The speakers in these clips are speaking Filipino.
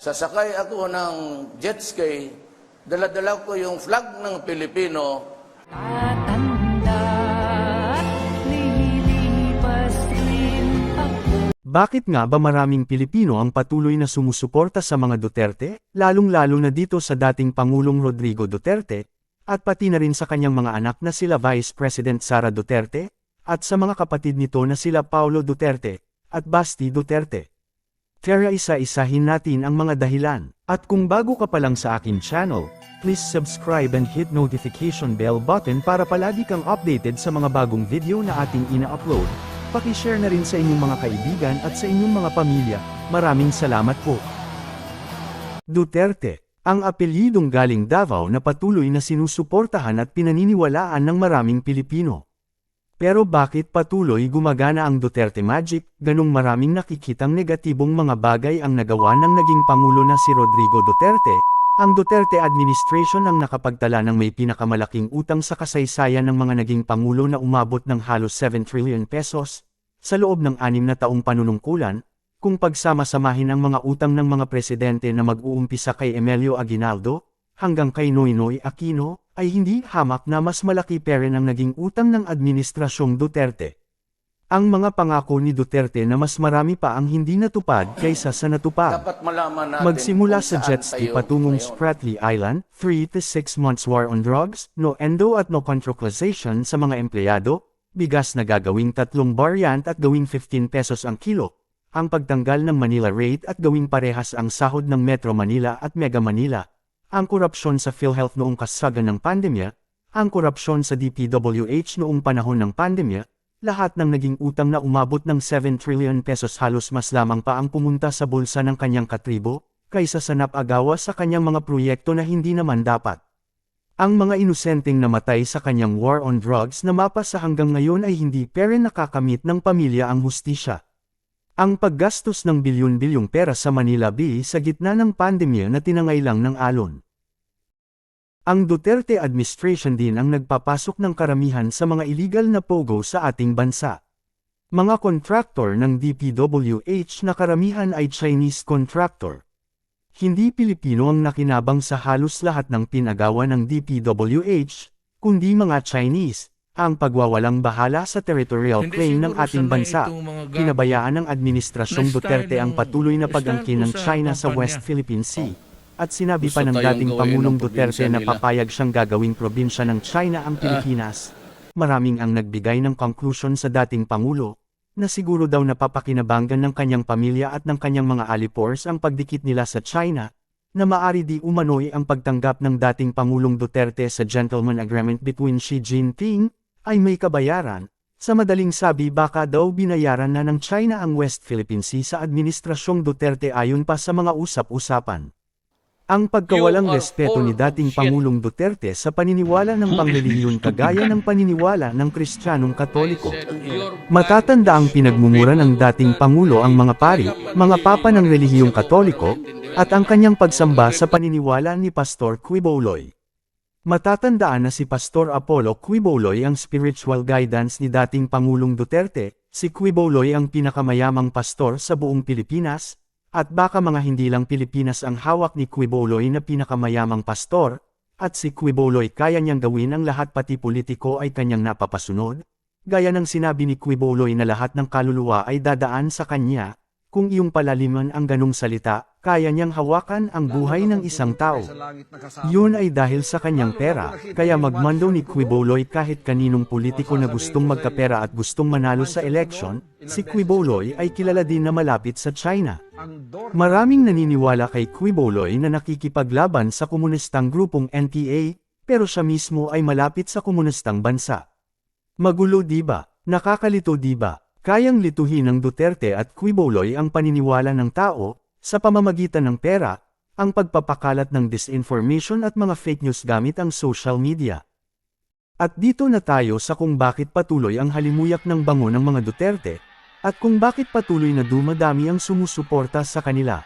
sasakay ako ng jet ski, dala-dala ko yung flag ng Pilipino. Bakit nga ba maraming Pilipino ang patuloy na sumusuporta sa mga Duterte, lalong-lalo na dito sa dating Pangulong Rodrigo Duterte, at pati na rin sa kanyang mga anak na sila Vice President Sara Duterte, at sa mga kapatid nito na sila Paulo Duterte, at Basti Duterte. Tara isa-isahin natin ang mga dahilan. At kung bago ka pa lang sa akin channel, please subscribe and hit notification bell button para palagi kang updated sa mga bagong video na ating ina-upload. Pakishare na rin sa inyong mga kaibigan at sa inyong mga pamilya. Maraming salamat po. Duterte, ang apelyidong galing Davao na patuloy na sinusuportahan at pinaniniwalaan ng maraming Pilipino. Pero bakit patuloy gumagana ang Duterte Magic, ganong maraming nakikitang negatibong mga bagay ang nagawa ng naging Pangulo na si Rodrigo Duterte, ang Duterte administration ang nakapagtala ng may pinakamalaking utang sa kasaysayan ng mga naging Pangulo na umabot ng halos 7 trillion pesos, sa loob ng anim na taong panunungkulan, kung pagsama-samahin ang mga utang ng mga presidente na mag-uumpisa kay Emilio Aguinaldo, hanggang kay Noynoy Aquino, ay hindi hamak na mas malaki pa rin ang naging utang ng Administrasyong Duterte. Ang mga pangako ni Duterte na mas marami pa ang hindi natupad kaysa sa natupad. dapat malaman natin Magsimula sa jet ski patungong ngayon. Spratly Island, 3 to 6 months war on drugs, no endo at no contractualization sa mga empleyado, bigas na gagawing tatlong variant at gawing 15 pesos ang kilo, ang pagtanggal ng Manila rate at gawing parehas ang sahod ng Metro Manila at Mega Manila, ang korupsyon sa PhilHealth noong kasagan ng pandemya, ang korupsyon sa DPWH noong panahon ng pandemya, lahat ng naging utang na umabot ng 7 trillion pesos halos mas lamang pa ang pumunta sa bulsa ng kanyang katribo, kaysa sa napagawa sa kanyang mga proyekto na hindi naman dapat. Ang mga inosenteng namatay sa kanyang war on drugs na mapa hanggang ngayon ay hindi pere nakakamit ng pamilya ang hustisya. Ang paggastos ng bilyon-bilyong pera sa Manila Bay sa gitna ng pandemya na tinangailang ng alon. Ang Duterte administration din ang nagpapasok ng karamihan sa mga illegal na pogo sa ating bansa. Mga kontraktor ng DPWH na karamihan ay Chinese contractor. Hindi Pilipino ang nakinabang sa halos lahat ng pinagawa ng DPWH, kundi mga Chinese, ang pagwawalang bahala sa territorial Hindi claim ng ating bansa. Pinabayaan ng Administrasyong Duterte ang ng- patuloy na pag-angkin ng China sa. West Philippine Sea. At sinabi pa ng dating Pangulong ng Duterte na papayag siyang gagawing probinsya ng China ang Pilipinas. Maraming ang nagbigay ng conclusion sa dating Pangulo, na siguro daw napapakinabangan ng kanyang pamilya at ng kanyang mga alipors ang pagdikit nila sa China, na maari di umano'y ang pagtanggap ng dating Pangulong Duterte sa gentleman agreement between Xi Jinping, ay may kabayaran. Sa madaling sabi baka daw binayaran na ng China ang West Philippine Sea sa Administrasyong Duterte ayon pa sa mga usap-usapan. Ang pagkawalang respeto ni dating. Pangulong Duterte sa paniniwala ng pangliliyon kagaya ng paniniwala ng Kristiyanong Katoliko. Matatanda ang pinagmumura ng dating Pangulo ang mga pari, mga papa ng relihiyong Katoliko, at ang kanyang pagsamba sa paniniwala ni Pastor Quiboloy. Matatandaan na si Pastor Apollo Quiboloy ang spiritual guidance ni dating Pangulong Duterte, si Quiboloy ang pinakamayamang pastor sa buong Pilipinas, at baka mga hindi lang Pilipinas ang hawak ni Quiboloy na pinakamayamang pastor, at si Quiboloy kaya niyang gawin ang lahat pati politiko ay kanyang napapasunod, gaya ng sinabi ni Quiboloy na lahat ng kaluluwa ay dadaan sa kanya, kung iyong palaliman ang ganong salita, kaya niyang hawakan ang buhay ng isang tao. Yun ay dahil sa kanyang pera, kaya magmando ni Quiboloy kahit kaninong politiko na gustong magkapera at gustong manalo sa election, si Quiboloy ay kilala din na malapit sa China. Maraming naniniwala kay Quiboloy na nakikipaglaban sa komunistang grupong NPA, pero siya mismo ay malapit sa komunistang bansa. Magulo di ba? Nakakalito di ba? Kayang lituhin ng Duterte at Quiboloy ang paniniwala ng tao, sa pamamagitan ng pera, ang pagpapakalat ng disinformation at mga fake news gamit ang social media. At dito na tayo sa kung bakit patuloy ang halimuyak ng bango ng mga Duterte, at kung bakit patuloy na dumadami ang sumusuporta sa kanila.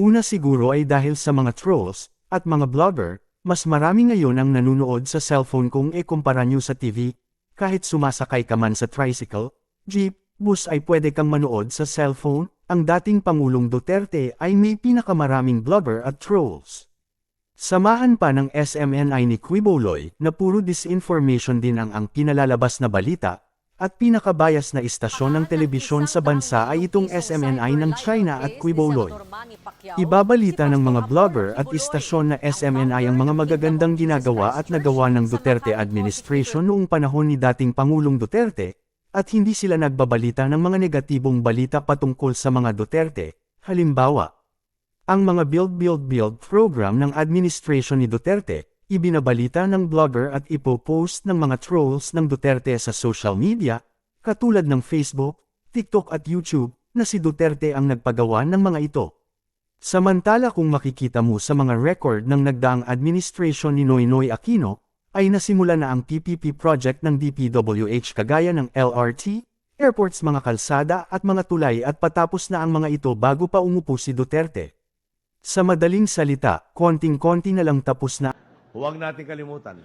Una siguro ay dahil sa mga trolls, at mga blogger, mas marami ngayon ang nanunood sa cellphone kung ikumpara nyo sa TV, kahit sumasakay ka man sa tricycle, jeep, bus ay pwede kang manood sa cellphone, ang dating Pangulong Duterte ay may pinakamaraming blogger at trolls. Samahan pa ng SMNI ni Quiboloy na puro disinformation din ang ang pinalalabas na balita, at pinakabayas na istasyon ng telebisyon sa bansa ay itong SMNI ng China at Quiboloy. Ibabalita ng mga blogger at istasyon na SMNI ang mga magagandang ginagawa at nagawa ng Duterte administration noong panahon ni dating Pangulong Duterte, at hindi sila nagbabalita ng mga negatibong balita patungkol sa mga Duterte, halimbawa, ang mga Build Build Build program ng administration ni Duterte, ibinabalita ng blogger at ipopost ng mga trolls ng Duterte sa social media, katulad ng Facebook, TikTok at YouTube, na si Duterte ang nagpagawa ng mga ito. Samantala kung makikita mo sa mga record ng nagdaang administration ni Noynoy Aquino, ay nasimula na ang PPP project ng DPWH kagaya ng LRT, airports mga kalsada at mga tulay at patapos na ang mga ito bago pa umupo si Duterte. Sa madaling salita, konting-konti na lang tapos na Huwag natin kalimutan,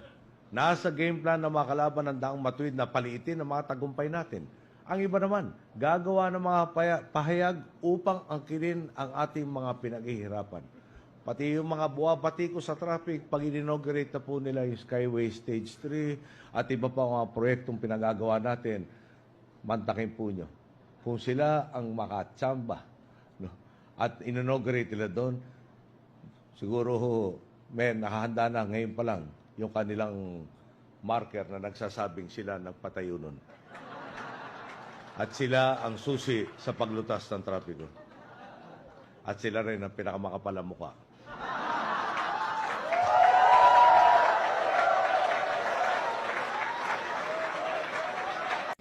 nasa game plan ng mga kalaban ng daang matuwid na paliitin ang mga tagumpay natin. Ang iba naman, gagawa ng mga pahayag upang angkinin ang ating mga pinaghihirapan. Pati yung mga buwabati ko sa traffic, pag inaugurate na po nila yung Skyway Stage 3 at iba pa mga proyektong pinagagawa natin, mantakin po nyo. Kung sila ang makatsamba no, at inaugurate nila doon, siguro men, nakahanda na ngayon pa lang yung kanilang marker na nagsasabing sila nagpatayo nun. At sila ang susi sa paglutas ng trapiko. At sila rin ang pinakamakapal na mukha.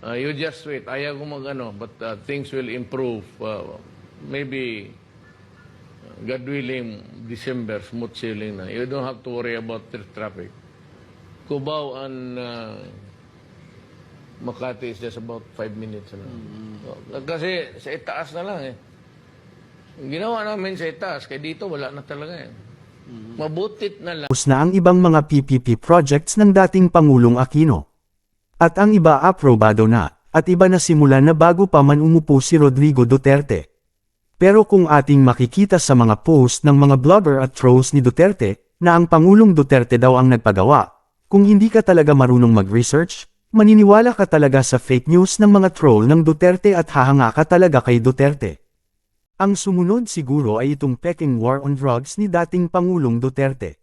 Uh, you just wait. Ayaw ko mag-ano, but uh, things will improve. Uh, maybe, uh, God willing, December, smooth sailing na. You don't have to worry about the traffic. Cubao and uh, Makati is just about five minutes lang. Uh, Kasi sa itaas na lang eh. Ginawa namin sa itaas, kaya dito wala na talaga eh. Mabutit na lang. tapos na ang ibang mga PPP projects ng dating Pangulong Aquino. At ang iba aprobado na, at iba na simulan na bago pa man umupo si Rodrigo Duterte. Pero kung ating makikita sa mga post ng mga blogger at trolls ni Duterte, na ang Pangulong Duterte daw ang nagpagawa, kung hindi ka talaga marunong mag-research, maniniwala ka talaga sa fake news ng mga troll ng Duterte at hahanga ka talaga kay Duterte. Ang sumunod siguro ay itong peking war on drugs ni dating Pangulong Duterte.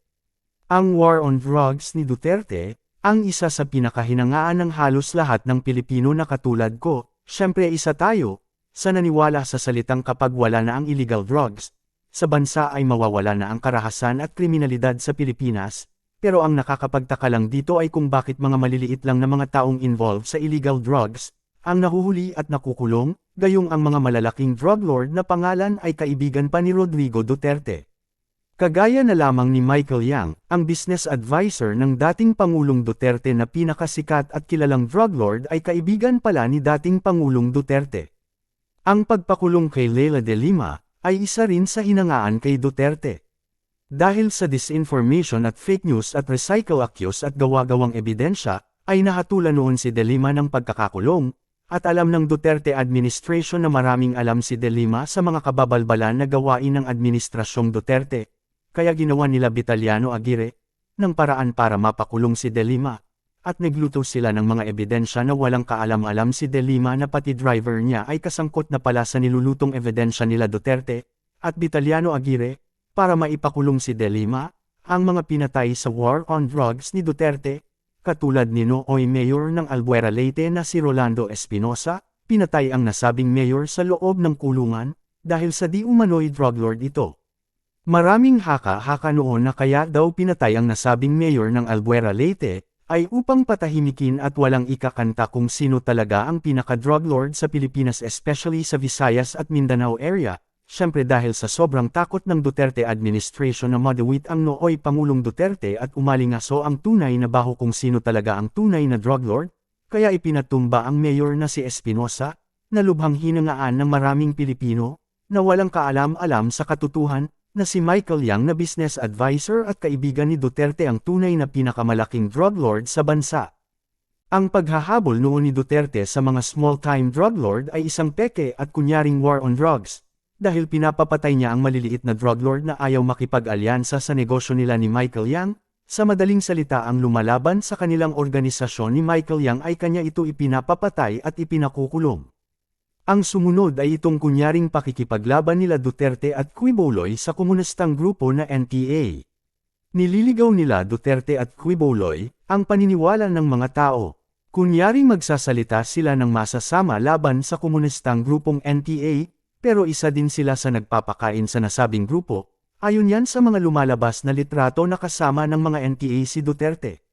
Ang war on drugs ni Duterte, ang isa sa pinakahinangaan ng halos lahat ng Pilipino na katulad ko, syempre isa tayo, sa naniwala sa salitang kapag wala na ang illegal drugs, sa bansa ay mawawala na ang karahasan at kriminalidad sa Pilipinas, pero ang nakakapagtaka lang dito ay kung bakit mga maliliit lang na mga taong involved sa illegal drugs, ang nahuhuli at nakukulong, gayong ang mga malalaking drug lord na pangalan ay kaibigan pa ni Rodrigo Duterte. Kagaya na lamang ni Michael Yang, ang business advisor ng dating Pangulong Duterte na pinakasikat at kilalang drug lord ay kaibigan pala ni dating Pangulong Duterte. Ang pagpakulong kay Leila de Lima ay isa rin sa hinangaan kay Duterte. Dahil sa disinformation at fake news at recycle accuse at gawa-gawang ebidensya, ay nahatulan noon si De Lima ng pagkakakulong, at alam ng Duterte administration na maraming alam si De Lima sa mga kababalbalan na gawain ng administrasyong Duterte, kaya ginawa nila Vitaliano Aguirre, ng paraan para mapakulong si De Lima, at nagluto sila ng mga ebidensya na walang kaalam-alam si De Lima na pati driver niya ay kasangkot na pala sa nilulutong ebidensya nila Duterte, at Vitaliano Aguirre, para maipakulong si De Lima, ang mga pinatay sa war on drugs ni Duterte, katulad ni Nooy Mayor ng Albuera Leyte na si Rolando Espinosa, pinatay ang nasabing mayor sa loob ng kulungan, dahil sa di umano'y drug lord ito. Maraming haka-haka noon na kaya daw pinatay ang nasabing mayor ng Albuera Leyte, ay upang patahimikin at walang ikakanta kung sino talaga ang pinaka-drug lord sa Pilipinas especially sa Visayas at Mindanao area, syempre dahil sa sobrang takot ng Duterte administration na madawit ang nooy Pangulong Duterte at umalingaso ang tunay na baho kung sino talaga ang tunay na drug lord, kaya ipinatumba ang mayor na si Espinosa, na lubhang hinangaan ng maraming Pilipino, na walang kaalam-alam sa katutuhan, na si Michael Yang na business advisor at kaibigan ni Duterte ang tunay na pinakamalaking drug lord sa bansa. Ang paghahabol noon ni Duterte sa mga small-time drug lord ay isang peke at kunyaring war on drugs, dahil pinapapatay niya ang maliliit na drug lord na ayaw makipag-alyansa sa negosyo nila ni Michael Yang, sa madaling salita ang lumalaban sa kanilang organisasyon ni Michael Yang ay kanya ito ipinapapatay at ipinakukulong. Ang sumunod ay itong kunyaring pakikipaglaban nila Duterte at Quiboloy sa komunistang grupo na NPA. Nililigaw nila Duterte at Quiboloy ang paniniwala ng mga tao. Kunyaring magsasalita sila ng masasama laban sa komunistang grupong NPA, pero isa din sila sa nagpapakain sa nasabing grupo, ayon yan sa mga lumalabas na litrato na kasama ng mga NPA si Duterte.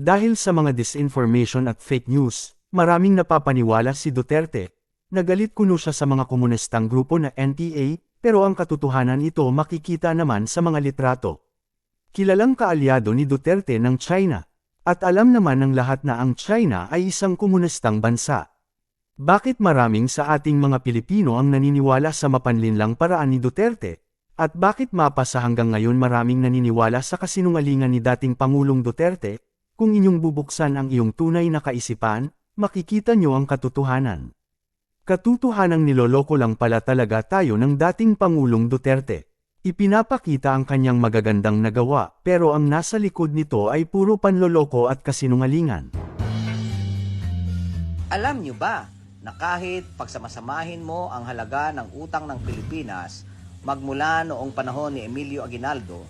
Dahil sa mga disinformation at fake news, maraming napapaniwala si Duterte. Nagalit kuno siya sa mga komunistang grupo na NPA, pero ang katotohanan ito makikita naman sa mga litrato. Kilalang kaalyado ni Duterte ng China, at alam naman ng lahat na ang China ay isang komunistang bansa. Bakit maraming sa ating mga Pilipino ang naniniwala sa mapanlinlang paraan ni Duterte? At bakit mapa hanggang ngayon maraming naniniwala sa kasinungalingan ni dating Pangulong Duterte? Kung inyong bubuksan ang iyong tunay na kaisipan, makikita nyo ang katotohanan. Katotohanang niloloko lang pala talaga tayo ng dating Pangulong Duterte. Ipinapakita ang kanyang magagandang nagawa, pero ang nasa likod nito ay puro panloloko at kasinungalingan. Alam nyo ba na kahit pagsamasamahin mo ang halaga ng utang ng Pilipinas magmula noong panahon ni Emilio Aguinaldo,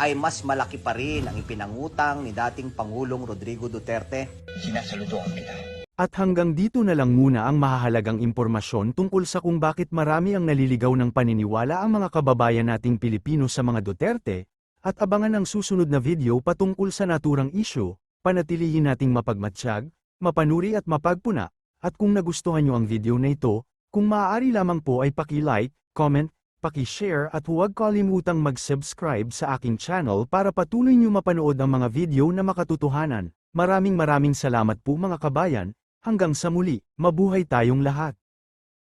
ay mas malaki pa rin ang ipinangutang ni dating Pangulong Rodrigo Duterte? Sinasaludoan kita. At hanggang dito na lang muna ang mahahalagang impormasyon tungkol sa kung bakit marami ang naliligaw ng paniniwala ang mga kababayan nating Pilipino sa mga Duterte, at abangan ang susunod na video patungkol sa naturang issue, panatilihin nating mapagmatsyag, mapanuri at mapagpuna, at kung nagustuhan nyo ang video na ito, kung maaari lamang po ay paki-like, comment, paki-share at huwag kalimutang mag-subscribe sa aking channel para patuloy nyo mapanood ang mga video na makatotohanan. Maraming maraming salamat po mga kabayan, hanggang sa muli, mabuhay tayong lahat.